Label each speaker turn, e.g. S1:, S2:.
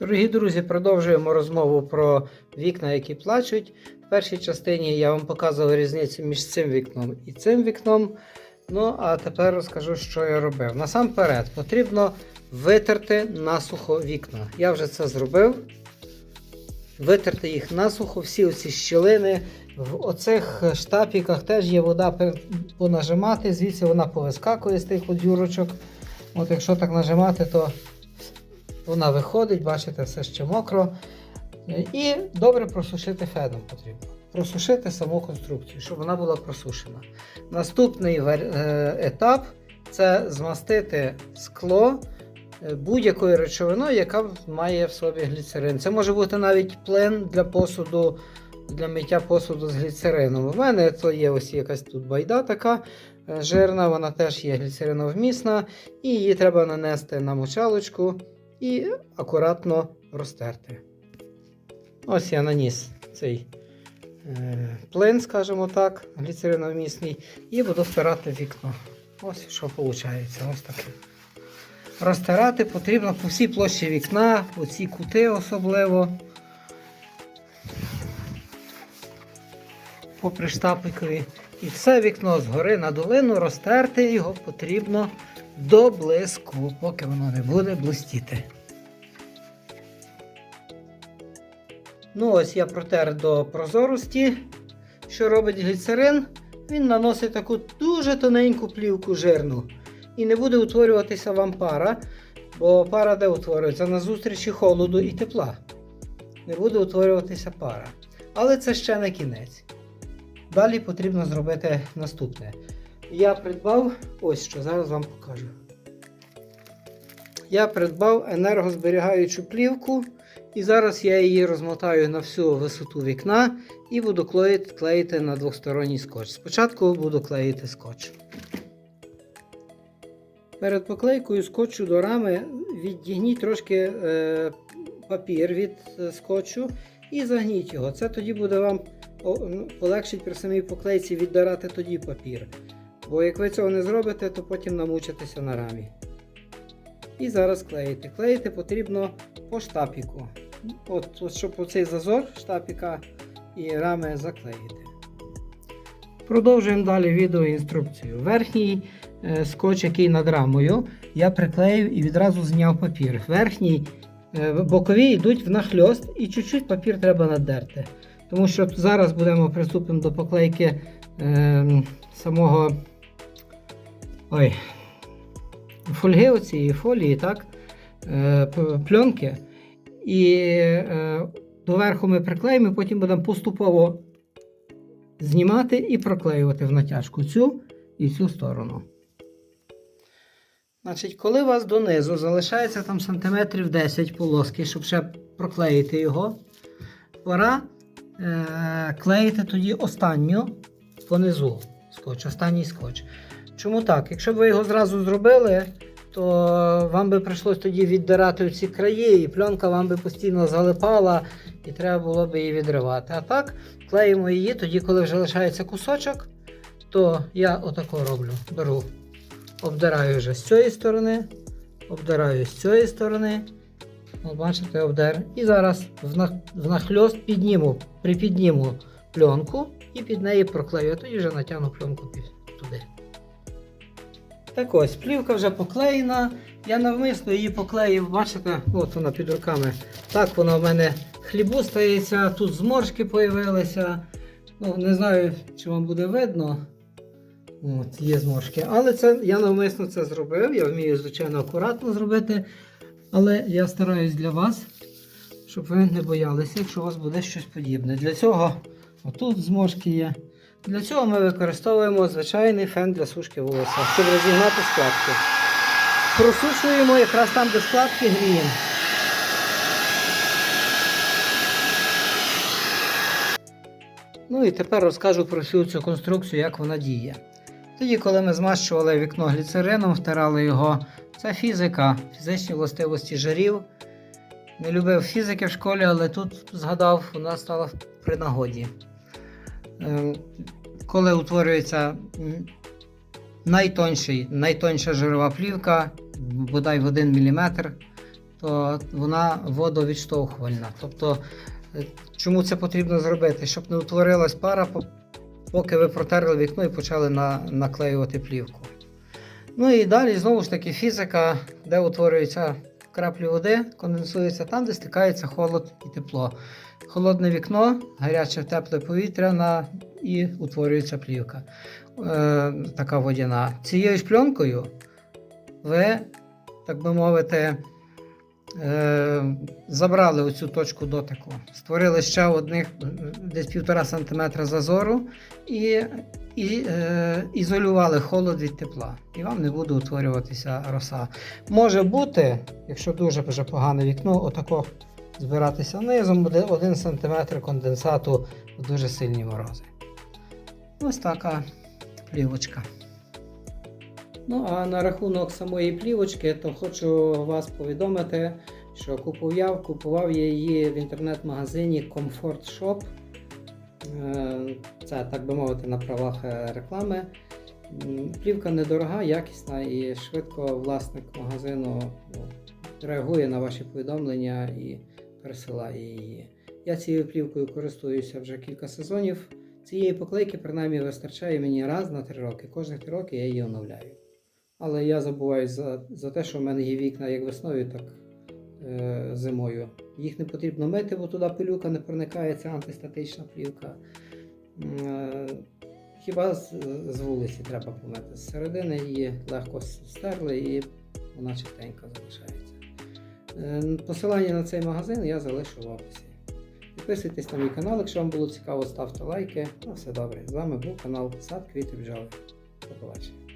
S1: Дорогі друзі, продовжуємо розмову про вікна, які плачуть. В першій частині я вам показував різницю між цим вікном і цим вікном. Ну, а тепер розкажу, що я робив. Насамперед, потрібно витерти насухо вікна. Я вже це зробив. Витерти їх насухо, всі оці щілини. В оцих штапіках теж є вода понажимати, звідси вона повискакує з тих дюрочок. От якщо так нажимати, то вона виходить, бачите, все ще мокро. І добре просушити феном потрібно. Просушити саму конструкцію, щоб вона була просушена. Наступний е, етап це змастити скло е, будь-якою речовиною, яка має в собі гліцерин. Це може бути навіть плен для посуду, для миття посуду з гліцерином. У мене то є ось якась тут байда така е, жирна, вона теж є гліцериновмісна, і її треба нанести на мочалочку і акуратно розтерти. Ось я наніс цей е, плин, скажімо так, гліцериновмісний, і буду втирати вікно. Ось що виходить. Ось таке. Розтирати потрібно по всій площі вікна, по ці кути особливо. По приштапикові. І все вікно згори на долину розтерти його потрібно до блиску, поки воно не буде блистіти. Ну, ось я протер до прозорості. Що робить гліцерин? Він наносить таку дуже тоненьку плівку жирну. І не буде утворюватися вам пара, бо пара де утворюється? На зустрічі холоду і тепла. Не буде утворюватися пара. Але це ще не кінець. Далі потрібно зробити наступне. Я придбав ось що, зараз вам покажу. Я придбав енергозберігаючу плівку, і зараз я її розмотаю на всю висоту вікна і буду клеїти, на двосторонній скотч. Спочатку буду клеїти скотч. Перед поклейкою скотчу до рами віддігніть трошки е, папір від е, скотчу і загніть його. Це тоді буде вам ну, полегшить при самій поклейці віддирати тоді папір. Бо як ви цього не зробите, то потім намучитеся на рамі. І зараз клеїти. Клеїти потрібно по штапіку. От, от щоб оцей зазор штапіка і рами заклеїти. Продовжуємо далі відеоінструкцію. Верхній е, скотч, який над рамою, я приклеїв і відразу зняв папір. Верхній е, бокові йдуть в нахльост і чуть-чуть папір треба надерти. Тому що зараз будемо приступимо до поклейки е, самого ой, фольги оцієї фолії, так? Е, пленки. І е, доверху ми приклеїмо, потім будемо поступово знімати і проклеювати в натяжку цю і цю сторону. Значить, коли у вас донизу залишається там сантиметрів 10 полоски, щоб ще проклеїти його, пора е, клеїти тоді останню понизу скотч, останній скотч. Чому так? Якщо б ви його зразу зробили, то вам би прийшлось тоді віддирати ці краї, і пленка вам би постійно залипала, і треба було б її відривати. А так, клеїмо її, тоді, коли вже лишається кусочок, то я отако роблю. Беру, обдираю вже з цієї сторони, обдираю з цієї сторони. От бачите, обдер. І зараз в на- в нахльост підніму, припідніму пленку і під неї проклею. Тоді вже натягну пленку туди. Так ось, плівка вже поклеєна. Я навмисно її поклеїв, бачите, от вона під руками. Так вона в мене хлібу стається, тут зморшки появилися. Ну, не знаю, чи вам буде видно. От, є зморшки. Але це, я навмисно це зробив. Я вмію, звичайно, акуратно зробити. Але я стараюсь для вас, щоб ви не боялися, якщо у вас буде щось подібне. Для цього отут зморшки є. Для цього ми використовуємо звичайний фен для сушки волосся, щоб розігнати складки. Просушуємо якраз там, де складки гріємо. Ну і тепер розкажу про всю цю конструкцію, як вона діє. Тоді, коли ми змащували вікно гліцерином, втирали його, це фізика, фізичні властивості жарів. Не любив фізики в школі, але тут згадав, вона стала при нагоді. Ем, Коли утворюється найтонший, найтонша жирова плівка, бодай в 1 мм, то вона водовідштовхувальна. Тобто, е, чому це потрібно зробити? Щоб не утворилась пара, поки ви протерли вікно і почали на, наклеювати плівку. Ну і далі знову ж таки фізика, де утворюються краплі води, конденсується там, де стикається холод і тепло. Холодне вікно, гаряче тепле повітря на, і утворюється плівка. Е, така водяна. Цією ж пленкою ви, так би мовити, е, забрали оцю точку дотику, створили ще одних десь півтора сантиметра зазору і, і е, ізолювали холод від тепла. І вам не буде утворюватися роса. Може бути, якщо дуже вже погане вікно, отако збиратися низом буде 1 см конденсату в дуже сильні морози. Ось така плівочка. Ну, а на рахунок самої плівочки, то хочу вас повідомити, що купував я, купував я її в інтернет-магазині Comfort Shop. Е, Це, так би мовити, на правах е, реклами. Плівка недорога, якісна і швидко власник магазину ну, реагує на ваші повідомлення і пересилає її. Я цією плівкою користуюся вже кілька сезонів. Цієї поклейки принаймні вистачає мені раз на три роки. Кожні три роки я її оновляю. Але я забуваю за, за те, що в мене є вікна як весною, так зимою. Їх не потрібно мити, бо туди пилюка не проникає, це антистатична плівка. Е, Хіба з, з вулиці треба помити. З середини її легко стерли і вона чистенька залишається. Е, Посилання на цей магазин я залишу в описі. Підписуйтесь на мій канал, якщо вам було цікаво, ставте лайки. Ну, все добре. З вами був канал Сад Квіти Бджоли. До побачення.